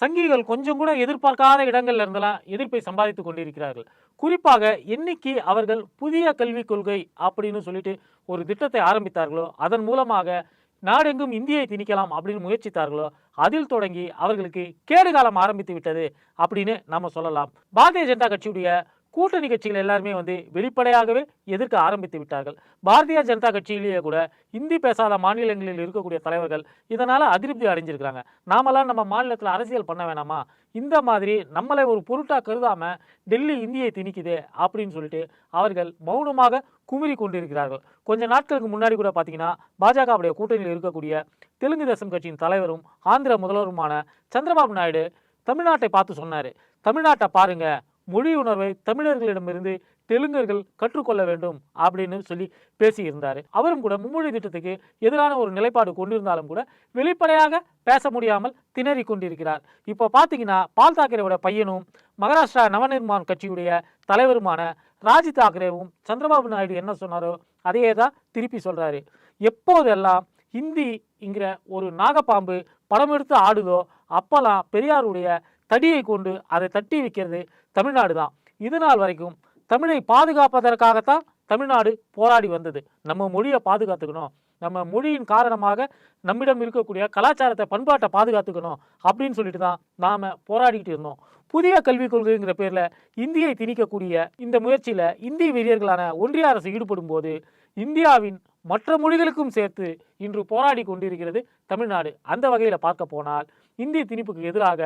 சங்கிகள் கொஞ்சம் கூட எதிர்பார்க்காத இடங்கள்ல இருந்தெல்லாம் எதிர்ப்பை சம்பாதித்துக் கொண்டிருக்கிறார்கள். குறிப்பாக என்னைக்கு அவர்கள் புதிய கல்விக் கொள்கை அப்படின்னு சொல்லிட்டு ஒரு திட்டத்தை ஆரம்பித்தார்களோ அதன் மூலமாக நாடெங்கும் இந்தியை திணிக்கலாம் அப்படின்னு முயற்சித்தார்களோ அதில் தொடங்கி அவர்களுக்கு கேடுகாலம் ஆரம்பித்து விட்டது அப்படின்னு நம்ம சொல்லலாம். பாரதிய ஜனதா கட்சியுடைய கூட்டணி கட்சிகள் எல்லாருமே வந்து வெளிப்படையாகவே எதிர்க்க ஆரம்பித்து விட்டார்கள். பாரதிய ஜனதா கட்சியிலேயே கூட இந்தி பேசாத மாநிலங்களில் இருக்கக்கூடிய தலைவர்கள் இதனால் அதிருப்தி அடைஞ்சிருக்கிறாங்க. நாமெல்லாம் நம்ம மாநிலத்தில் அரசியல் பண்ண வேணாமா? இந்த மாதிரி நம்மளை ஒரு பொருட்டாக கருதாமல் டெல்லி இந்தியை திணிக்குது அப்படின்னு சொல்லிட்டு அவர்கள் மௌனமாக குமிரி கொண்டிருக்கிறார்கள். கொஞ்ச நாட்களுக்கு முன்னாடி கூட பார்த்தீங்கன்னா பாஜகவுடைய கூட்டணியில் இருக்கக்கூடிய தெலுங்கு தேசம் கட்சியின் தலைவரும் ஆந்திர முதல்வருமான சந்திரபாபு நாயுடு தமிழ்நாட்டை பார்த்து சொன்னார். தமிழ்நாட்டை பாருங்கள் மொழி உணர்வை தமிழர்களிடமிருந்து தெலுங்கர்கள் கற்றுக்கொள்ள வேண்டும் அப்படின்னு சொல்லி பேசியிருந்தார். அவரும் கூட மும்மொழி திட்டத்துக்கு எதிரான ஒரு நிலைப்பாடு கொண்டிருந்தாலும் கூட வெளிப்படையாக பேச முடியாமல் திணறி கொண்டிருக்கிறார். இப்போ பார்த்தீங்கன்னா பால் தாக்கரேவோட பையனும் மகாராஷ்டிரா நவநிர்மான் கட்சியுடைய தலைவருமான ராஜி தாக்கரேவும் சந்திரபாபு நாயுடு என்ன சொன்னாரோ அதையே தான் திருப்பி சொல்கிறாரு எப்போதெல்லாம் ஹிந்திங்கிற ஒரு நாகப்பாம்பு படம் எடுத்து ஆடுதோ அப்போல்லாம் பெரியாருடைய தடியை கொண்டு அதை தட்டி வைக்கிறது தமிழ்நாடு தான். இது நாள் வரைக்கும் தமிழை பாதுகாப்பதற்காகத்தான் தமிழ்நாடு போராடி வந்தது. நம்ம மொழியை பாதுகாத்துக்கணும். நம்ம மொழியின் காரணமாக நம்மிடம் இருக்கக்கூடிய கலாச்சாரத்தை பண்பாட்டை பாதுகாத்துக்கணும் அப்படின்னு சொல்லிட்டு தான் நாம் போராடிக்கிட்டு இருந்தோம். புதிய கல்விக் கொள்கைங்கிற பேரில் இந்தியை திணிக்கக்கூடிய இந்த முயற்சியில் இந்திய வீரர்களான ஒன்றிய அரசு ஈடுபடும் போது இந்தியாவின் மற்ற மொழிகளுக்கும் சேர்த்து இன்று போராடி கொண்டிருக்கிறது தமிழ்நாடு. அந்த வகையில் பார்க்க போனால் இந்திய திணிப்புக்கு எதிராக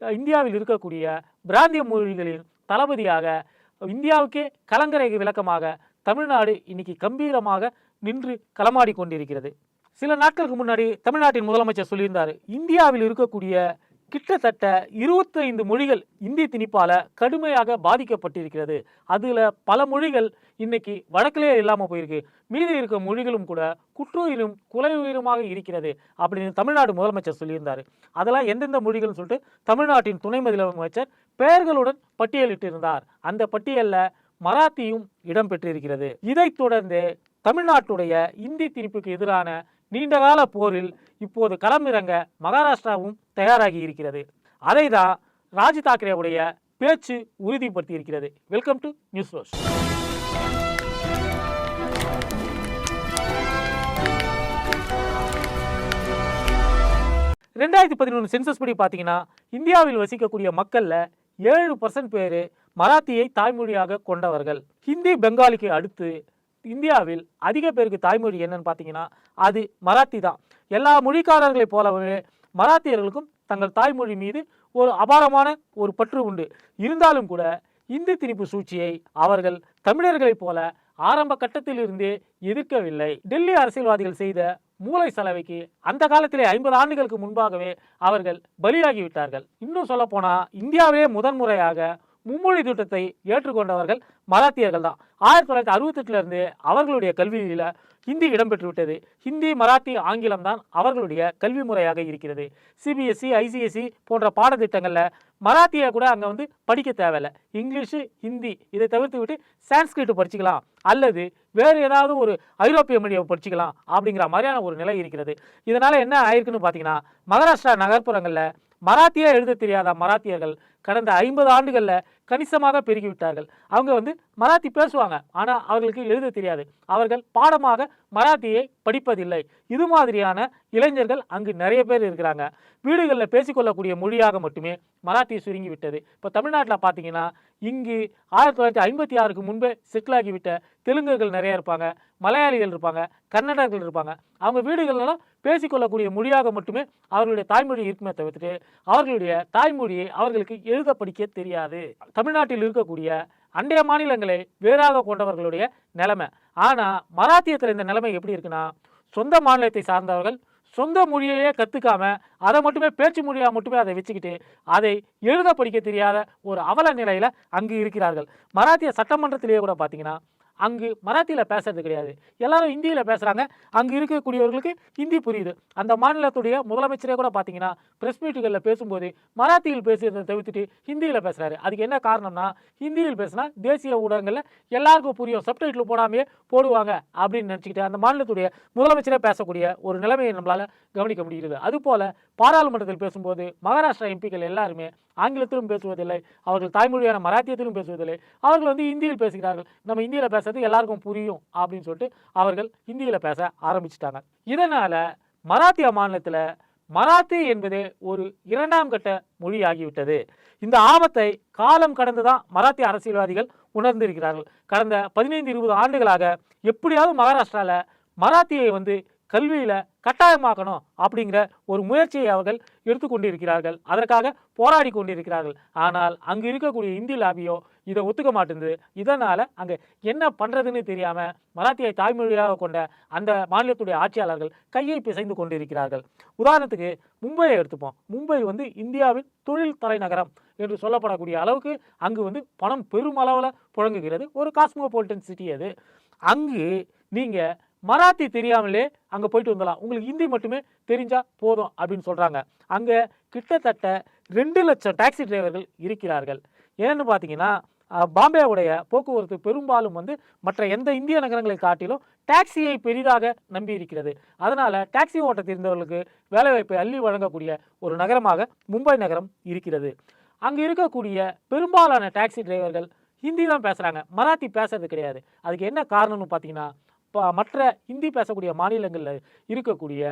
இந்தியாவில் இருக்கக்கூடிய பிராந்திய மொழிகளின் தளபதியாக இந்தியாவுக்கே கலங்கரை விளக்கமாக தமிழ்நாடு இன்னைக்கு கம்பீரமாக நின்று களமாடி கொண்டிருக்கிறது. சில நாட்களுக்கு முன்னாடி தமிழ்நாட்டின் முதலமைச்சர் சொல்லியிருந்தார் இந்தியாவில் இருக்கக்கூடிய கிட்டத்தட்ட இருபத்தைந்து மொழிகள் இந்தி திணிப்பால் கடுமையாக பாதிக்கப்பட்டிருக்கிறது. அதில் பல மொழிகள் இன்னைக்கு வடக்கிலே இல்லாமல் போயிருக்கு. மீதி இருக்க மொழிகளும் கூட குற்றுயிரும் குலையுயிருமாக இருக்கிறது அப்படின்னு தமிழ்நாடு முதலமைச்சர் சொல்லியிருந்தார். அதெல்லாம் எந்தெந்த மொழிகள்னு சொல்லிட்டு தமிழ்நாட்டின் துணை முதலமைச்சர் பெயர்களுடன் பட்டியலிட்டிருந்தார். அந்த பட்டியலில் மராத்தியும் இடம்பெற்றிருக்கிறது இதைத் தொடர்ந்து தமிழ்நாட்டுடைய இந்தி திணிப்புக்கு எதிரான நீண்டகால போரில் இப்போது களமிறங்க மகாராஷ்டிராவும் தயாராகி இருக்கிறது. அதை தான் ராஜ் தாக்கரேவுடைய பேச்சு உறுதிப்படுத்தி இருக்கிறது வெல்கம் டு நியூஸ் ரோஸ் ரெண்டாயிரத்தி பதினொன்று சென்சஸ் படி பார்த்தீங்கன்னா இந்தியாவில் வசிக்கக்கூடிய மக்களில் ஏழு பர்சன்ட் பேர் மராத்தியை தாய்மொழியாக கொண்டவர்கள். ஹிந்தி பெங்காலிக்கு அடுத்து இந்தியாவில் அதிக பேருக்கு தாய்மொழி என்னன்னு பார்த்தீங்கன்னா அது மராத்தி தான். எல்லா மொழிக்காரர்களைப் போலவே மராத்தியர்களுக்கும் தங்கள் தாய்மொழி மீது ஒரு அபாரமான ஒரு பற்று உண்டு. இருந்தாலும் கூட இந்தி திணிப்பு சூழ்ச்சியை அவர்கள் தமிழர்களைப் போல ஆரம்ப கட்டத்திலிருந்தே எதிர்க்கவில்லை. டெல்லி அரசியல்வாதிகள் செய்த மூளை செலவைக்கு அந்த காலத்திலே ஐம்பது ஆண்டுகளுக்கு முன்பாகவே அவர்கள் பலியாகிவிட்டார்கள். இன்னும் சொல்ல போனால் இந்தியாவிலே முதன்முறையாக மும்மொழி திட்டத்தை ஏற்றுக்கொண்டவர்கள் மராத்தியர்கள் தான். ஆயிரத்தி தொள்ளாயிரத்தி அறுபத்தெட்டுலேருந்து அவர்களுடைய கல்வியில் ஹிந்தி இடம்பெற்றுவிட்டது ஹிந்தி மராத்தி ஆங்கிலம் தான் அவர்களுடைய கல்வி முறையாக இருக்கிறது. சிபிஎஸ்சி ஐசிஎஸ்சி போன்ற பாடத்திட்டங்களில் மராத்தியை கூட அங்கே வந்து படிக்க தேவையில்ல. இங்கிலீஷு ஹிந்தி இதை தவிர்த்து விட்டு சான்ஸ்கிரிட் படிச்சுக்கலாம். அல்லது வேறு ஏதாவது ஒரு ஐரோப்பிய மொழியை படிச்சுக்கலாம் அப்படிங்கிற மாதிரியான ஒரு நிலை இருக்கிறது. இதனால் என்ன ஆயிருக்குன்னு பார்த்தீங்கன்னா மகாராஷ்டிரா நகர்ப்புறங்களில் மராத்தியாக எழுத தெரியாத மராத்தியர்கள் கடந்த ஐம்பது ஆண்டுகளில் கணிசமாக பெருகிவிட்டார்கள். அவங்க வந்து மராத்தி பேசுவாங்க. ஆனால் அவர்களுக்கு எழுத தெரியாது. அவர்கள் பாடமாக மராத்தியை படிப்பதில்லை. இது மாதிரியான இளைஞர்கள் அங்கு நிறைய பேர் இருக்கிறாங்க. வீடுகளில் பேசிக்கொள்ளக்கூடிய மொழியாக மட்டுமே மராத்தி சுருங்கி விட்டது இப்போ தமிழ்நாட்டில் பார்த்தீங்கன்னா இங்கு ஆயிரத்தி தொள்ளாயிரத்தி ஐம்பத்தி ஆறுக்கு முன்பே செட்டிலாகிவிட்ட தெலுங்கர்கள் நிறைய இருப்பாங்க. மலையாளிகள் இருப்பாங்க. கன்னடர்கள் இருப்பாங்க. அவங்க வீடுகளெல்லாம் பேசிக்கொள்ளக்கூடிய மொழியாக மட்டுமே அவர்களுடைய தாய்மொழி இருக்குமே தவிர்த்துட்டு அவர்களுடைய தாய்மொழியை அவர்களுக்கு எழுத படிக்க தெரியாது. தமிழ்நாட்டில் இருக்கக்கூடிய அண்டைய மாநிலங்களை வேறாக கொண்டவர்களுடைய நிலைமை. ஆனால் மராத்தியத்தில் இந்த நிலைமை எப்படி இருக்குன்னா சொந்த மாநிலத்தை சார்ந்தவர்கள் சொந்த மொழியையே கற்றுக்காம அதை மட்டுமே பேச்சு மொழியாக மட்டுமே அதை வச்சுக்கிட்டு அதை எழுத படிக்க தெரியாத ஒரு அவல நிலையில் அங்கு இருக்கிறார்கள். மராத்திய சட்டமன்றத்திலேயே கூட பார்த்தீங்கன்னா அங்கு மராத்தியில் பேசுறது கிடையாது. எல்லாரும் ஹிந்தியில் பேசுகிறாங்க அங்கே இருக்கக்கூடியவர்களுக்கு ஹிந்தி புரியுது. அந்த மாநிலத்துடைய முதலமைச்சரே கூட பார்த்தீங்கன்னா ப்ரெஸ் மீட்டுகளில் பேசும்போது மராத்தியில் பேசுறதை தவிர்த்துட்டு ஹிந்தியில் பேசுகிறாரு அதுக்கு என்ன காரணம்னா ஹிந்தியில் பேசினா தேசிய ஊடகங்களில் எல்லாருக்கும் புரியும். சப்டைட்டில் போடாமையே போடுவாங்க அப்படின்னு நினச்சிக்கிட்டு அந்த மாநிலத்துடைய முதலமைச்சரே பேசக்கூடிய ஒரு நிலைமையை நம்மளால் கவனிக்க முடிகிறது. அதுபோல் பாராளுமன்றத்தில் பேசும்போது மகாராஷ்டிரா எம்பிக்கள் எல்லாருமே ஆங்கிலத்திலும் பேசுவதில்லை அவர்கள் தாய்மொழியான மராத்தியத்திலும் பேசுவதில்லை. அவர்கள் வந்து ஹிந்தியில் பேசுகிறார்கள். நம்ம ஹிந்தியில் பேசுறது எல்லாருக்கும் புரியும் அப்படின்னு சொல்லிட்டு அவர்கள் ஹிந்தியில் பேச ஆரம்பிச்சிட்டாங்க. இதனால் மராத்திய மாநிலத்தில் மராத்தி என்பது ஒரு இரண்டாம் கட்ட மொழியாகிவிட்டது. இந்த ஆபத்தை காலம் கடந்து தான் மராத்திய அரசியல்வாதிகள் உணர்ந்திருக்கிறார்கள். கடந்த பதினைந்து இருபது ஆண்டுகளாக எப்படியாவது மகாராஷ்டிராவில் மராத்தியை வந்து கல்வியில் கட்டாயமாக்கணும் அப்படிங்கிற ஒரு முயற்சியை அவர்கள் எடுத்துக்கொண்டிருக்கிறார்கள் அதற்காக போராடி கொண்டிருக்கிறார்கள். ஆனால் அங்கு இருக்கக்கூடிய இந்தி லாபியோ இதை ஒத்துக்க மாட்டேங்குது. இதனால் அங்கே என்ன பண்ணுறதுன்னு தெரியாமல் மராத்தியை தாய்மொழியாக கொண்ட அந்த மாநிலத்துடைய ஆட்சியாளர்கள் கையை பிசைந்து கொண்டிருக்கிறார்கள். உதாரணத்துக்கு மும்பையை எடுத்துப்போம். மும்பை வந்து இந்தியாவின் தொழில் தலைநகரம் என்று சொல்லப்படக்கூடிய அளவுக்கு அங்கு வந்து பணம் பெருமளவில் புழங்குகிறது. ஒரு காஸ்மோபாலிட்டன் சிட்டி அது. அங்கு நீங்கள் மராத்தி தெரியாமலே அங்கே போயிட்டு வந்துடலாம். உங்களுக்கு ஹிந்தி மட்டுமே தெரிஞ்சால் போதும் அப்படின்னு சொல்கிறாங்க அங்கே கிட்டத்தட்ட ரெண்டு லட்சம் டாக்ஸி டிரைவர்கள் இருக்கிறார்கள். ஏன்னு பார்த்தீங்கன்னா பாம்பேவுடைய போக்குவரத்து பெரும்பாலும் வந்து மற்ற எந்த இந்திய நகரங்களை காட்டிலும் டாக்ஸியை பெரிதாக நம்பி இருக்கிறது. அதனால் டாக்ஸி ஓட்ட தெரிந்தவர்களுக்கு வேலைவாய்ப்பை அள்ளி வழங்கக்கூடிய ஒரு நகரமாக மும்பை நகரம் இருக்கிறது. அங்கே இருக்கக்கூடிய பெரும்பாலான டாக்ஸி டிரைவர்கள் ஹிந்தி தான் பேசுகிறாங்க மராத்தி பேசுறது கிடையாது. அதுக்கு என்ன காரணம்னு பார்த்தீங்கன்னா மற்ற ஹிந்தி பேசக்கூடிய மாநிலங்களில் இருக்கக்கூடிய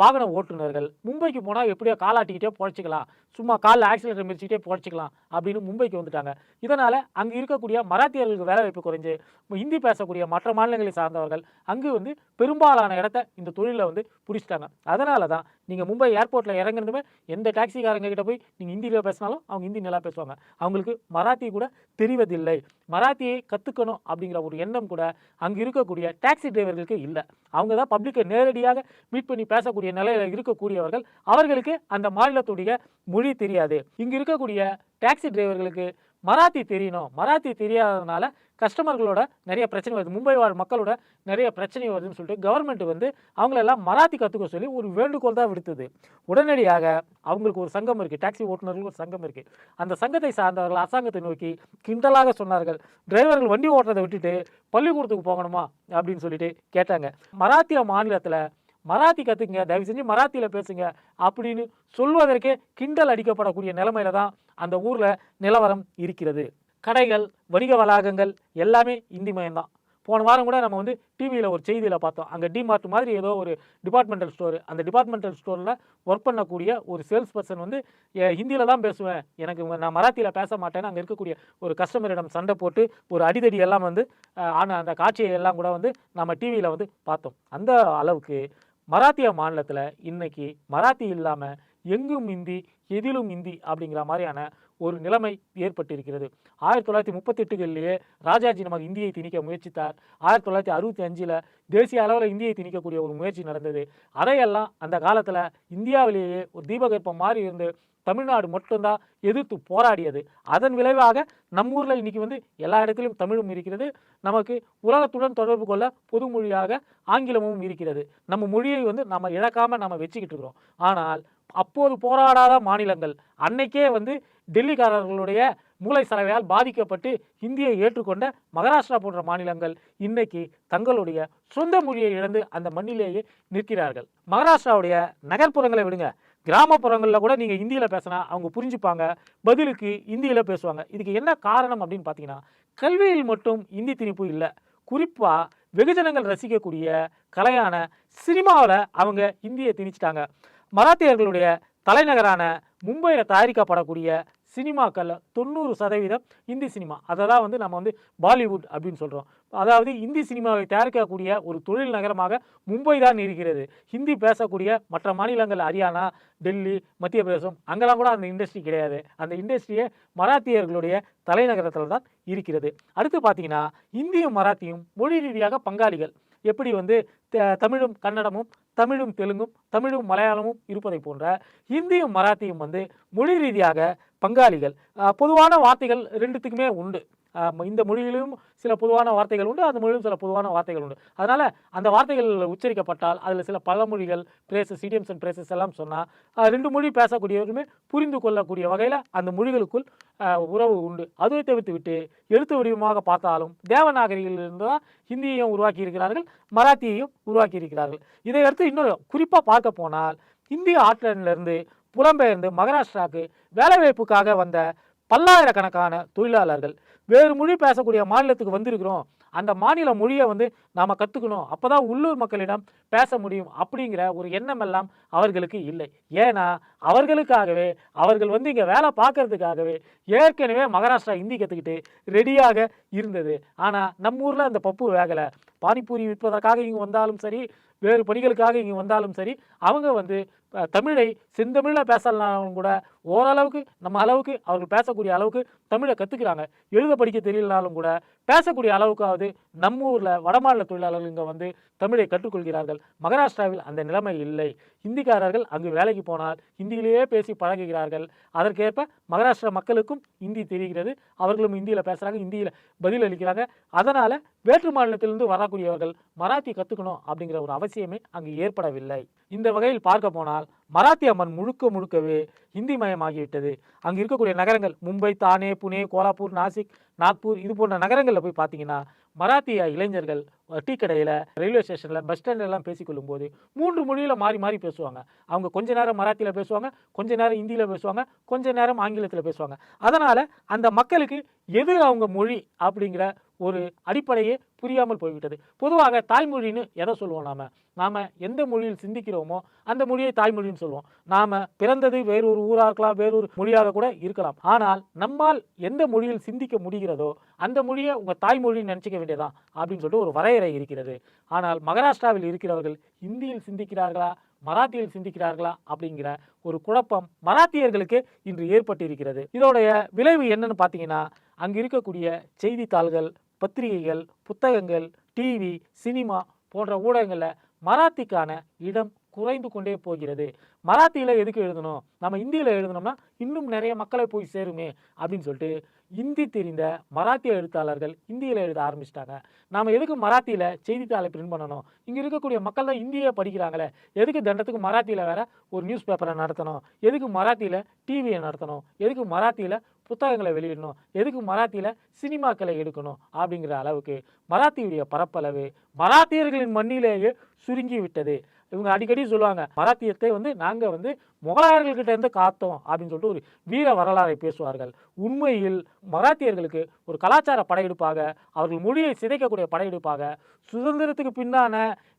வாகன ஓட்டுநர்கள் மும்பைக்கு போனால் எப்படியோ காலாட்டிக்கிட்டே புழைச்சிக்கலாம். சும்மா காலில் ஆக்சிலேட்டர் மிதிச்சிக்கிட்டே புழைச்சிக்கலாம் அப்படின்னு மும்பைக்கு வந்துட்டாங்க. இதனால் அங்கே இருக்கக்கூடிய மராத்தியர்களுக்கு வேலைவாய்ப்பு குறைஞ்சு ஹிந்தி பேசக்கூடிய மற்ற மாநிலங்களை சார்ந்தவர்கள் அங்கு வந்து பெரும்பாலான இடத்த இந்த தொழிலில் வந்து பிடிச்சிட்டாங்க. அதனால தான் நீங்கள் மும்பை ஏர்போர்ட்டில் இறங்குனதுமே எந்த டாக்ஸிக்காரங்க கிட்ட போய் நீங்கள் ஹிந்தியில் பேசினாலும் அவங்க ஹிந்தி நல்லா பேசுவாங்க. அவங்களுக்கு மராத்தி கூட தெரிவதில்லை. மராத்தியை கற்றுக்கணும் அப்படிங்கிற ஒரு எண்ணம் கூட அங்கே இருக்கக்கூடிய டாக்ஸி டிரைவர்களுக்கு இல்லை. அவங்க தான் பப்ளிக்கை நேரடியாக மீட் பண்ணி பேசக்கூடிய நிலையில் இருக்கக்கூடியவர்கள். அவர்களுக்கு அந்த மாநிலத்துடைய மொழி தெரியாது. இங்கே இருக்கக்கூடிய டாக்ஸி டிரைவர்களுக்கு மராத்தி தெரியணும். மராத்தி தெரியாததுனால கஸ்டமர்களோட நிறைய பிரச்சனை வருது. மும்பை வாழ் மக்களோட நிறைய பிரச்சனை வருதுன்னு சொல்லிட்டு கவர்மெண்ட் வந்து அவங்களெல்லாம் மராத்தி கற்றுக்க சொல்லி ஒரு வேண்டுகோள் தான் விடுத்தது. உடனடியாக அவங்களுக்கு ஒரு சங்கம் இருக்குது டாக்ஸி ஓட்டுநர்களுக்கு ஒரு சங்கம் இருக்குது அந்த சங்கத்தை சார்ந்தவர்கள் அரசாங்கத்தை நோக்கி கிண்டலாக சொன்னார்கள். டிரைவர்கள் வண்டி ஓட்டுறதை விட்டுட்டு பள்ளிக்கூடத்துக்கு போகணுமா அப்படின்னு சொல்லிட்டு கேட்டாங்க. மராத்திய மாநிலத்தில் மராத்தி கற்றுக்குங்க தயவு செஞ்சு மராத்தியில் பேசுங்க அப்படின்னு சொல்வதற்கே கிண்டல் அடிக்கப்படக்கூடிய நிலைமையில தான் அந்த ஊரில் நிலவரம் இருக்கிறது. கடைகள் வணிக வளாகங்கள் எல்லாமே இந்தி மயம்தான். போன வாரம் கூட நம்ம வந்து டிவியில் ஒரு செய்தியில் பார்த்தோம். அங்கே டிமார்ட் மாதிரி ஏதோ ஒரு டிபார்ட்மெண்டல் ஸ்டோர் அந்த டிபார்ட்மெண்டல் ஸ்டோரில் ஒர்க் பண்ணக்கூடிய ஒரு சேல்ஸ் பர்சன் வந்து ஹிந்தியில் தான் பேசுவேன். எனக்கு நான் மராத்தியில் பேச மாட்டேன்னு அங்கே இருக்கக்கூடிய ஒரு கஸ்டமரிடம் சண்டை போட்டு ஒரு அடிதடி எல்லாம் வந்து ஆனால் ஆன அந்த காட்சியை எல்லாம் கூட வந்து நம்ம டிவியில் வந்து பார்த்தோம். அந்த அளவுக்கு மராத்திய மாநிலத்தில் இன்றைக்கி மராத்தி இல்லாமல் எங்கும் இந்தி எதிலும் இந்தி அப்படிங்கிற மாதிரியான ஒரு நிலைமை ஏற்பட்டிருக்கிறது. ஆயிரத்தி தொள்ளாயிரத்தி முப்பத்தெட்டுகளிலேயே ராஜாஜி நமக்கு இந்தியை திணிக்க முயற்சித்தார். ஆயிரத்தி தொள்ளாயிரத்தி அறுபத்தி அஞ்சில் தேசிய அளவில் இந்தியை திணிக்கக்கூடிய ஒரு முயற்சி நடந்தது. அதையெல்லாம் அந்த காலத்தில் இந்தியாவிலேயே ஒரு தீபகற்பம் மாறி இருந்து தமிழ்நாடு மட்டும்தான் எதிர்த்து போராடியது. அதன் விளைவாக நம்ம ஊரில் இன்னைக்கு வந்து எல்லா இடத்திலும் தமிழும் இருக்கிறது. நமக்கு உலகத்துடன் தொடர்பு கொள்ள பொது மொழியாக ஆங்கிலமும் இருக்கிறது. நம்ம மொழியை வந்து நம்ம இழக்காமல் நம்ம வச்சுக்கிட்டு இருக்கிறோம். ஆனால் அப்போது போராடாத மாநிலங்கள். அன்னைக்கே வந்து டெல்லிக்காரர்களுடைய மூளை சலவையால் பாதிக்கப்பட்டு இந்தியை ஏற்றுக்கொண்ட மகாராஷ்டிரா போன்ற மாநிலங்கள் இன்னைக்கு தங்களுடைய சொந்த மொழியை இழந்து அந்த மண்ணிலேயே நிற்கிறார்கள். மகாராஷ்டிராவுடைய நகர்ப்புறங்களை விடுங்க. கிராமப்புறங்களில் கூட நீங்கள் ஹிந்தியில் பேசினா அவங்க புரிஞ்சுப்பாங்க. பதிலுக்கு இந்தியில் பேசுவாங்க. இதுக்கு என்ன காரணம் அப்படின்னு பார்த்தீங்கன்னா கல்வியில் மட்டும் இந்தி திணிப்பு இல்லை. குறிப்பாக வெகுஜனங்கள் ரசிக்கக்கூடிய கலையான சினிமாவில் அவங்க இந்தியை திணிச்சிட்டாங்க. மராத்தியர்களுடைய தலைநகரான மும்பையில் தயாரிக்கப்படக்கூடிய சினிமாக்களில் தொண்ணூறு சதவீதம் இந்தி சினிமா. அதை தான் வந்து நம்ம வந்து பாலிவுட் அப்படின்னு சொல்கிறோம் அதாவது இந்தி சினிமாவை தயாரிக்கக்கூடிய ஒரு தொழில் நகரமாக மும்பை தான் இருக்கிறது. ஹிந்தி பேசக்கூடிய மற்ற மாநிலங்கள் ஹரியானா டெல்லி மத்திய பிரதேசம் அங்கெல்லாம் கூட அந்த இண்டஸ்ட்ரி கிடையாது. அந்த இண்டஸ்ட்ரியே மராத்தியர்களுடைய தலைநகரத்தில் தான் இருக்கிறது. அடுத்து பார்த்தீங்கன்னா இந்தியும் மராத்தியும் மொழி ரீதியாக பங்காளிகள். எப்படி வந்து த- தமிழும் கன்னடமும் தமிழும் தெலுங்கும் தமிழும் மலையாளமும் இருப்பதை போன்ற ஹிந்தியும் மராத்தியும் வந்து மொழி ரீதியாக பங்காளிகள் பொதுவான வார்த்தைகள் ரெண்டுத்துக்குமே உண்டு. இந்த மொழியிலும் சில பொதுவான வார்த்தைகள் உண்டு அந்த மொழியிலும் சில பொதுவான வார்த்தைகள் உண்டு. அதனால் அந்த வார்த்தைகள் உச்சரிக்கப்பட்டால் அதில் சில பழமொழிகள் பிரேசஸ் இடியம்ஸ் அண்ட் பிரேசஸ் எல்லாம் சொன்னால் ரெண்டு மொழி பேசக்கூடியவருமே புரிந்து கொள்ளக்கூடிய வகையில் அந்த மொழிகளுக்குள் உறவு உண்டு. அதுவை தவிர்த்து விட்டு எழுத்து வடிவமாக பார்த்தாலும் தேவநாகரிகளிலிருந்து தான் ஹிந்தியையும் உருவாக்கி இருக்கிறார்கள் மராத்தியையும் உருவாக்கி இருக்கிறார்கள். இதை அடுத்து இன்னொரு குறிப்பாக பார்க்க போனால் இந்திய ஆற்றிலிருந்து புலம்பெயர்ந்து மகாராஷ்டிராவுக்கு வேலைவாய்ப்புக்காக வந்த பல்லாயிரக்கணக்கான தொழிலாளர்கள் வேறு மொழி பேசக்கூடிய மாநிலத்துக்கு வந்திருக்கிறோம். அந்த மாநில மொழியை வந்து நாம் கற்றுக்கணும் அப்போ தான் உள்ளூர் மக்களிடம் பேச முடியும் அப்படிங்கிற ஒரு எண்ணம் எல்லாம் அவர்களுக்கு இல்லை. ஏன்னா அவர்களுக்காகவே அவர்கள் வந்து இங்கே வேலை பார்க்கறதுக்காகவே ஏற்கனவே மகாராஷ்டிரா ஹிந்தி கற்றுக்கிட்டு ரெடியாக இருந்தது. ஆனால் நம்ம ஊரில் அந்த பப்பு வேகலை. பானிபூரி விற்பதற்காக இங்கே வந்தாலும் சரி வேறு பணிகளுக்காக இங்கே வந்தாலும் சரி அவங்க வந்து தமிழை செந்தமிழில் பேசலனாலும் கூட ஓரளவுக்கு நம்ம அளவுக்கு அவர்கள் பேசக்கூடிய அளவுக்கு தமிழை கற்றுக்கிறாங்க எழுத படிக்க தெரியலனாலும் கூட பேசக்கூடிய அளவுக்காவது நம்ம ஊரில் வடமாநில தொழிலாளர்கள் இங்கே வந்து தமிழை கற்றுக்கொள்கிறார்கள். மகாராஷ்டிராவில் அந்த நிலைமை இல்லை. ஹிந்திக்காரர்கள் அங்கு வேலைக்கு போனால் ஹிந்தியிலேயே பேசி பழகுகிறார்கள். அதற்கேற்ப மகாராஷ்டிரா மக்களுக்கும் ஹிந்தி தெரிகிறது. அவர்களும் ஹிந்தியில் பேசுகிறாங்க ஹிந்தியில் பதில் அளிக்கிறாங்க. அதனால் வேற்று மாநிலத்திலிருந்து வரக்கூடியவர்கள் மராத்தி கற்றுக்கணும் அப்படிங்கிற ஒரு அவசியமே அங்கு ஏற்படவில்லை. இந்த வகையில் பார்க்க போனால் ஆனால் மராத்தி அம்மன் முழுக்க முழுக்கவே ஹிந்தி மயமாகிவிட்டது. அங்கே இருக்கக்கூடிய நகரங்கள் மும்பை தானே புனே கோலாப்பூர் நாசிக் நாக்பூர் இது போன்ற நகரங்களில் போய் பார்த்தீங்கன்னா மராத்திய இளைஞர்கள் டீ கடையில் ரயில்வே ஸ்டேஷனில் பஸ் ஸ்டாண்டெல்லாம் பேசிக்கொள்ளும் போது மூன்று மொழியில் மாறி மாறி பேசுவாங்க. அவங்க கொஞ்ச நேரம் மராத்தியில் பேசுவாங்க கொஞ்ச நேரம் ஹிந்தியில் பேசுவாங்க கொஞ்ச நேரம் ஆங்கிலத்தில் பேசுவாங்க. அதனால் அந்த மக்களுக்கு எது அவங்க மொழி அப்படிங்கிற ஒரு அடிப்படையே புரியாமல் போய்விட்டது. பொதுவாக தாய்மொழின்னு எதை சொல்லுவோம் நாம? நாம் எந்த மொழியில் சிந்திக்கிறோமோ அந்த மொழியை தாய்மொழின்னு சொல்லுவோம். நாம பிறந்தது வேறொரு ஊராக இருக்கலாம் வேறொரு மொழியாக கூட இருக்கலாம். ஆனால் நம்மால் எந்த மொழியில் சிந்திக்க முடிகிறதோ அந்த மொழியை உங்க தாய்மொழின்னு நினச்சிக்க வேண்டியதான் அப்படின்னு சொல்லிட்டு ஒரு வரையறை இருக்கிறது. ஆனால் மகாராஷ்டிராவில் இருக்கிறவர்கள் இந்தியில் சிந்திக்கிறார்களா மராத்தியில் சிந்திக்கிறார்களா அப்படிங்கிற ஒரு குழப்பம் மராத்தியர்களுக்கு இன்று ஏற்பட்டிருக்கிறது. இதோடைய விளைவு என்னன்னு பார்த்தீங்கன்னா அங்கு இருக்கக்கூடிய செய்தித்தாள்கள் பத்திரிகைகள் புத்தகங்கள் டிவி சினிமா போன்ற ஊடகங்களில் மராத்திக்கான இடம் குறைந்து கொண்டே போகிறது. மராத்தியில் எதுக்கு எழுதணும்? நம்ம ஹிந்தியில் எழுதணும்னா இன்னும் நிறைய மக்களை போய் சேருமே அப்படின்னு சொல்லிட்டு இந்தி தெரிந்த மராத்திய எழுத்தாளர்கள் இந்தியில் எழுத ஆரம்பிச்சிட்டாங்க. நாம் எதுக்கு மராத்தியில் செய்தித்தாளை பிரிண்ட் பண்ணணும்? இங்கே இருக்கக்கூடிய மக்கள் தான் இந்தியை படிக்கிறாங்களே. எதுக்கு தண்டத்துக்கு மராத்தியில் வேற ஒரு நியூஸ் பேப்பரை நடத்தணும்? எதுக்கு மராத்தியில் டிவியை நடத்தணும்? எதுக்கு மராத்தியில் புத்தகங்களை வெளியிடணும்? எதுக்கு மராத்தியில் சினிமாக்களை எடுக்கணும்? அப்படிங்கிற அளவுக்கு மராத்தியுடைய பரப்பளவு மராத்தியர்களின் மண்ணிலேயே சுருங்கி விட்டது. இவங்க அடிக்கடி சொல்லுவாங்க மராத்தியத்தை வந்து நாங்கள் வந்து முகலாயர்கள்கிட்ட இருந்து காத்தோம் அப்படின்னு சொல்லிட்டு ஒரு வீர வரலாறை பேசுவார்கள். உண்மையில் மராத்தியர்களுக்கு ஒரு கலாச்சார படையெடுப்பாக அவர்கள் மொழியை சிதைக்கக்கூடிய படையெடுப்பாக சுதந்திரத்துக்கு பின்னான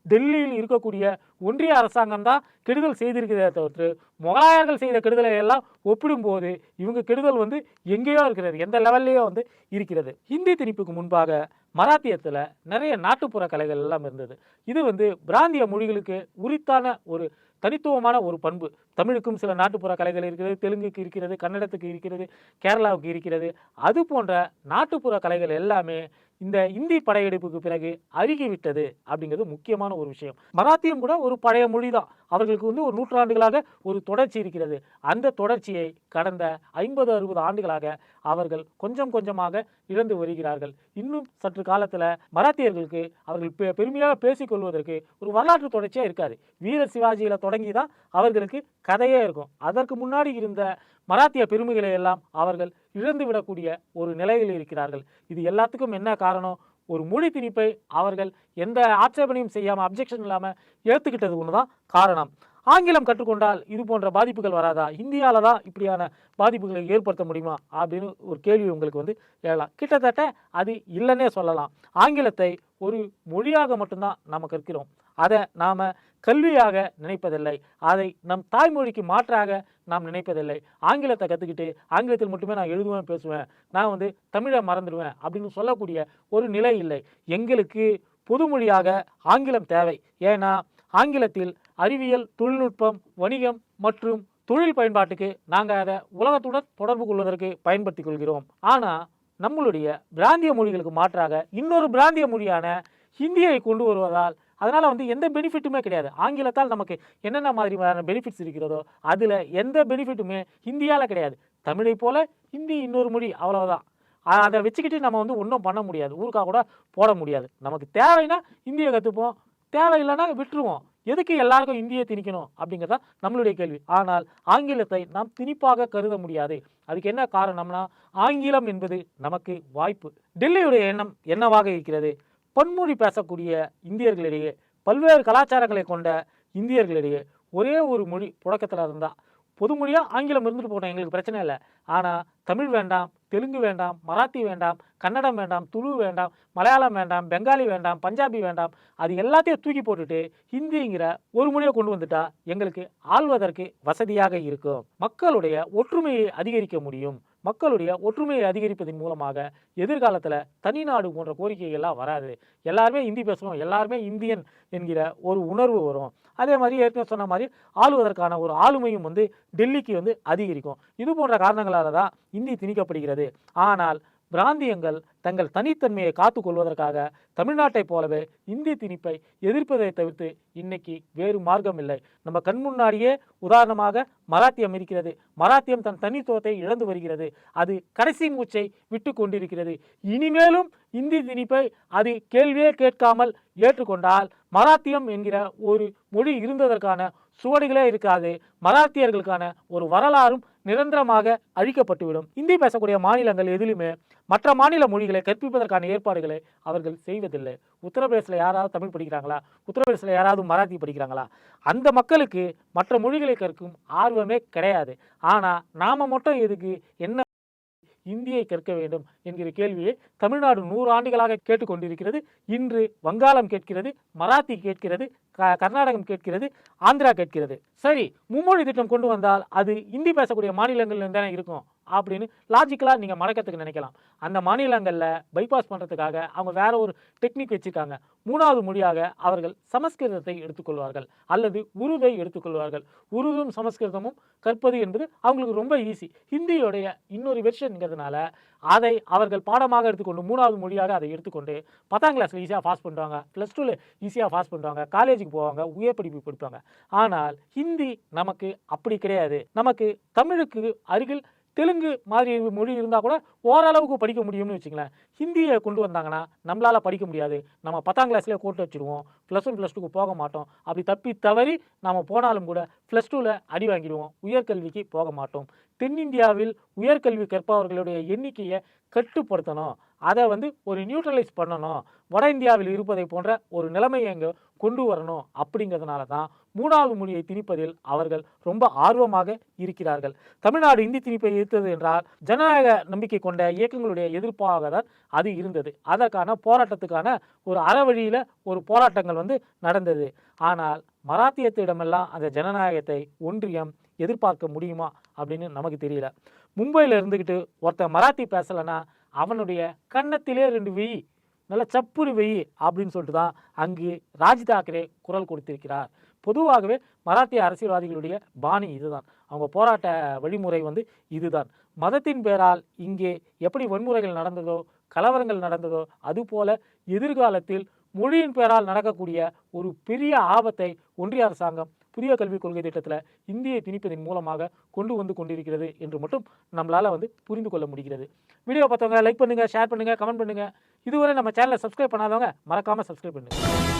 டெல்லியில் இருக்கக்கூடிய ஒன்றிய அரசாங்கம் தான் கெடுதல் செய்திருக்கிறதே தவிர்த்து முகலாயர்கள் செய்த கெடுதலை எல்லாம் ஒப்பிடும்போது இவங்க கெடுதல் வந்து எங்கேயோ இருக்கிறது எந்த லெவல்லையோ வந்து இருக்கிறது. ஹிந்தி திணிப்புக்கு முன்பாக மராத்தியத்தில் நிறைய நாட்டுப்புற கலைகள் எல்லாம் இருந்தது. இது வந்து பிராந்திய மொழிகளுக்கு உரித்தான ஒரு தனித்துவமான ஒரு பண்பு. தமிழுக்கும் சில நாட்டுப்புற கலைகள் இருக்கிறது தெலுங்குக்கு இருக்கிறது கன்னடத்துக்கு இருக்கிறது கேரளாவுக்கு இருக்கிறது. அது போன்ற நாட்டுப்புற கலைகள் எல்லாமே இந்த இந்தி படையெடுப்புக்கு பிறகு அருகிவிட்டது அப்படிங்கிறது முக்கியமான ஒரு விஷயம். மராத்தியம் கூட ஒரு பழைய மொழி தான் அவர்களுக்கு வந்து ஒரு நூற்றாண்டுகளாக ஒரு தொடர்ச்சி இருக்கிறது. அந்த தொடர்ச்சியை கடந்த ஐம்பது அறுபது ஆண்டுகளாக அவர்கள் கொஞ்சம் கொஞ்சமாக இழந்து வருகிறார்கள். இன்னும் சற்று காலத்தில் மராத்தியர்களுக்கு அவர்கள் பெ பெருமையாக பேசிக்கொள்வதற்கு ஒரு வரலாற்று தொடர்ச்சியாக இருக்காது. வீர சிவாஜியில் தொடங்கி தான் அவர்களுக்கு கதையே இருக்கும். அதற்கு முன்னாடி இருந்த மராத்திய பெருமைகளை எல்லாம் அவர்கள் இழந்து விடக்கூடிய ஒரு நிலையில் இருக்கிறார்கள். இது எல்லாத்துக்கும் என்ன காரணம்? ஒரு மொழி திணிப்பை அவர்கள் எந்த ஆட்சேபனையும் செய்யாமல் அப்ஜெக்ஷன் இல்லாமல் ஏற்றுக்கிட்டது ஒன்று தான் காரணம். ஆங்கிலம் கற்றுக்கொண்டால் இது போன்ற பாதிப்புகள் வராதா? இந்தியாவில் தான் இப்படியான பாதிப்புகளை ஏற்படுத்த முடியுமா? அப்படின்னு ஒரு கேள்வி உங்களுக்கு வந்து எழலாம் கிட்டத்தட்ட அது இல்லைன்னே சொல்லலாம். ஆங்கிலத்தை ஒரு மொழியாக மட்டும்தான் நாம் கற்கிறோம். அதை நாம் கல்வியாக நினைப்பதில்லை. அதை நம் தாய்மொழிக்கு மாற்றாக நாம் நினைப்பதில்லை. ஆங்கிலத்தை கற்றுக்கிட்டு ஆங்கிலத்தில் மட்டுமே நான் எழுதுவேன் பேசுவேன் நான் வந்து தமிழை மறந்துடுவேன் அப்படின்னு சொல்லக்கூடிய ஒரு நிலை இல்லை. எங்களுக்கு பொதுமொழியாக ஆங்கிலம் தேவை. ஏன்னா ஆங்கிலத்தில் அறிவியல் தொழில்நுட்பம் வணிகம் மற்றும் தொழில் பயன்பாட்டுக்கு நாங்கள் அதை உலகத்துடன் தொடர்பு கொள்வதற்கு பயன்படுத்திக் கொள்கிறோம். ஆனால் நம்மளுடைய பிராந்திய மொழிகளுக்கு மாற்றாக இன்னொரு பிராந்திய மொழியான ஹிந்தியை கொண்டு வருவதால் அதனால் வந்து எந்த பெனிஃபிட்டுமே கிடையாது. ஆங்கிலத்தால் நமக்கு என்னென்ன மாதிரியான பெனிஃபிட்ஸ் இருக்கிறதோ அதில் எந்த பெனிஃபிட்டுமே ஹிந்தியால் கிடையாது. தமிழை போல் ஹிந்தி இன்னொரு மொழி அவ்வளோதான் அதை வச்சுக்கிட்டு நம்ம வந்து ஒன்றும் பண்ண முடியாது. ஊருக்காக கூட போட முடியாது. நமக்கு தேவைன்னா இந்தியை கற்றுப்போம் தேவையில்லைன்னா விட்டுருவோம். எதுக்கு எல்லாருக்கும் இந்தியை திணிக்கணும்? அப்படிங்கிறது தான் நம்மளுடைய கேள்வி. ஆனால் ஆங்கிலத்தை நாம் திணிப்பாக கருத முடியாது. அதுக்கு என்ன காரணம்னா ஆங்கிலம் என்பது நமக்கு வாய்ப்பு. டெல்லியுடைய எண்ணம் என்னவாக இருக்கிறது? பன்மொழி பேசக்கூடிய இந்தியர்களிடையே பல்வேறு கலாச்சாரங்களை கொண்ட இந்தியர்களிடையே ஒரே ஒரு மொழி புழக்கத்தில் இருந்தால் பொதுமொழியாக ஆங்கிலம் இருந்துட்டு போட்டோம் எங்களுக்கு பிரச்சனை இல்லை. ஆனால் தமிழ் வேண்டாம் தெலுங்கு வேண்டாம் மராத்தி வேண்டாம் கன்னடம் வேண்டாம் துளு வேண்டாம் மலையாளம் வேண்டாம் பெங்காலி வேண்டாம் பஞ்சாபி வேண்டாம் அது எல்லாத்தையும் தூக்கி போட்டுட்டு ஹிந்திங்கிற ஒரு மொழியை கொண்டு வந்துட்டா எங்களுக்கு ஆள்வதற்கு வசதியாக இருக்கும். மக்களுடைய ஒற்றுமையை அதிகரிக்க முடியும். மக்களுடைய ஒற்றுமையை அதிகரிப்பதன் மூலமாக எதிர்காலத்தில் தனிநாடு போன்ற கோரிக்கைகள்லாம் வராது. எல்லாருமே ஹிந்தி பேசணும் எல்லாருமே இந்தியன் என்கிற ஒரு உணர்வு வரும். அதே மாதிரி ஏற்கனவே சொன்ன மாதிரி ஆளுவதற்கான ஒரு ஆளுமையும் வந்து டெல்லிக்கு வந்து அதிகரிக்கும். இது போன்ற காரணங்களால் தான் இந்தி திணிக்கப்படுகிறது. ஆனால் பிராந்தியங்கள் தங்கள் தனித்தன்மையை காத்து கொள்வதற்காக தமிழ்நாட்டைப் போலவே இந்தி திணிப்பை எதிர்ப்பதை தவிர்த்து இன்னைக்கு வேறு மார்க்கம் இல்லை. நம்ம கண் முன்னாடியே உதாரணமாக மராத்தியம் இருக்கிறது மராத்தியம் தன் தனித்துவத்தை இழந்து வருகிறது. அது கடைசி மூச்சை விட்டு கொண்டிருக்கிறது. இனிமேலும் இந்தி திணிப்பை அது கேள்வியே கேட்காமல் ஏற்றுக்கொண்டால் மராத்தியம் என்கிற ஒரு மொழி இருந்ததற்கான சுவடுகளே இருக்காது. மராத்தியர்களுக்கான ஒரு வரலாறும் நிரந்தரமாக அழிக்கப்பட்டுவிடும். இந்தி பேசக்கூடிய மாநிலங்கள் எதிலுமே மற்ற மாநில மொழிகளை கற்பிப்பதற்கான ஏற்பாடுகளை அவர்கள் செய்வதில்லை. உத்தரப்பிரதேசில் யாராவது தமிழ் படிக்கிறாங்களா? உத்தரப்பிரதேசில் யாராவது மராத்தி படிக்கிறாங்களா? அந்த மக்களுக்கு மற்ற மொழிகளை கற்கும் ஆர்வமே கிடையாது. ஆனால் நாம மட்டும் எதுக்கு என்ன இந்தியை கற்க வேண்டும் என்கிற கேள்வியை தமிழ்நாடு நூறு ஆண்டுகளாக கேட்டுக்கொண்டிருக்கிறது. இன்று வங்காளம் கேட்கிறது மராத்தி கேட்கிறது க கர்நாடகம் கேட்கிறது ஆந்திரா கேட்கிறது. சரி மும்மொழி திட்டம் கொண்டு வந்தால் அது இந்தி பேசக்கூடிய மாநிலங்களில் தானே இருக்கும்? அப்படின்னு லாஜிக்கலாக நீங்கள் மடக்கத்துக்கு நினைக்கலாம். அந்த மாநிலங்களில் பைபாஸ் பண்ணுறதுக்காக அவங்க வேற ஒரு டெக்னிக் வச்சுருக்காங்க. மூணாவது மொழியாக அவர்கள் சமஸ்கிருதத்தை எடுத்துக்கொள்வார்கள் அல்லது உருதை எடுத்துக்கொள்வார்கள். உருதும் சமஸ்கிருதமும் கற்பது என்பது அவங்களுக்கு ரொம்ப ஈஸி ஹிந்தியோடைய இன்னொரு வெர்ஷன்ங்கிறதுனால அதை அவர்கள் பாடமாக எடுத்துக்கொண்டு மூணாவது மொழியாக அதை எடுத்துக்கொண்டு பத்தாம் கிளாஸில் ஈஸியாக பாஸ் பண்ணுறாங்க ப்ளஸ் டூவில் ஈஸியாக பாஸ் பண்ணுறாங்க காலேஜுக்கு போவாங்க. உயர் படிப்பு படிப்பாங்க. ஆனால் ஹிந்தி நமக்கு அப்படி கிடையாது. நமக்கு தமிழுக்கு அருகில் தெலுங்கு மாதிரி மொழி இருந்தால் கூட ஓரளவுக்கு படிக்க முடியும்னு வச்சுங்களேன் ஹிந்தியை கொண்டு வந்தாங்கன்னா நம்மளால் படிக்க முடியாது. நம்ம பத்தாம் கிளாஸ்லேயே கோட்டு வச்சுருவோம். ப்ளஸ் ஒன் ப்ளஸ் டூக்கு போக மாட்டோம். அப்படி தப்பி தவறி நம்ம போனாலும் கூட ப்ளஸ் டூவில் அடி வாங்கிடுவோம். உயர்கல்விக்கு போக மாட்டோம். தென்னிந்தியாவில் உயர்கல்வி கற்பவர்களுடைய எண்ணிக்கையை கட்டுப்படுத்தணும். அதை வந்து ஒரு நியூட்ரலைஸ் பண்ணணும். வட இந்தியாவில் இருப்பதை போன்ற ஒரு நிலைமையை அங்கே கொண்டு வரணும் அப்படிங்கிறதுனால தான் மூணாவது மொழியை திணிப்பதில் அவர்கள் ரொம்ப ஆர்வமாக இருக்கிறார்கள். தமிழ்நாடு இந்தி திணிப்பை எதிர்த்தது என்றால் ஜனநாயக நம்பிக்கை கொண்ட இயக்கங்களுடைய எதிர்ப்பாக தான் அது இருந்தது. அதற்கான போராட்டத்துக்கான ஒரு அறவழியில் ஒரு போராட்டங்கள் வந்து நடந்தது. ஆனால் மராத்தியத்திடமெல்லாம் அந்த ஜனநாயகத்தை ஒன்றியம் எதிர்பார்க்க முடியுமா அப்படின்னு நமக்கு தெரியல. மும்பையில் இருந்துக்கிட்டு ஒருத்தன் மராத்தி பேசலைன்னா அவனுடைய கன்னத்திலே ரெண்டு வெயி நல்ல சப்புரி அப்படின்னு சொல்லிட்டு தான் அங்கு ராஜ் தாக்கரே குரல் கொடுத்திருக்கிறார். பொதுவாகவே மராத்திய அரசியல்வாதிகளுடைய பாணி இதுதான். அவங்க போராட்ட வழிமுறை வந்து இதுதான். மதத்தின் பேரால் இங்கே எப்படி வன்முறைகள் நடந்ததோ கலவரங்கள் நடந்ததோ அதுபோல எதிர்காலத்தில் மொழியின் பேரால் நடக்கக்கூடிய ஒரு பெரிய ஆபத்தை ஒன்றிய அரசாங்கம் புதிய கல்விக் கொள்கை திட்டத்தில் இந்தியை திணிப்பதன் மூலமாக கொண்டு வந்து கொண்டிருக்கிறது என்று மட்டும் நம்மளால் வந்து புரிந்து கொள்ள முடிகிறது. வீடியோ பார்த்தவங்க லைக் பண்ணுங்கள் ஷேர் பண்ணுங்கள் கமெண்ட் பண்ணுங்கள் இதுவரை நம்ம சேனலை சப்ஸ்கிரைப் பண்ணாதவங்க மறக்காமல் சப்ஸ்கிரைப் பண்ணுங்கள்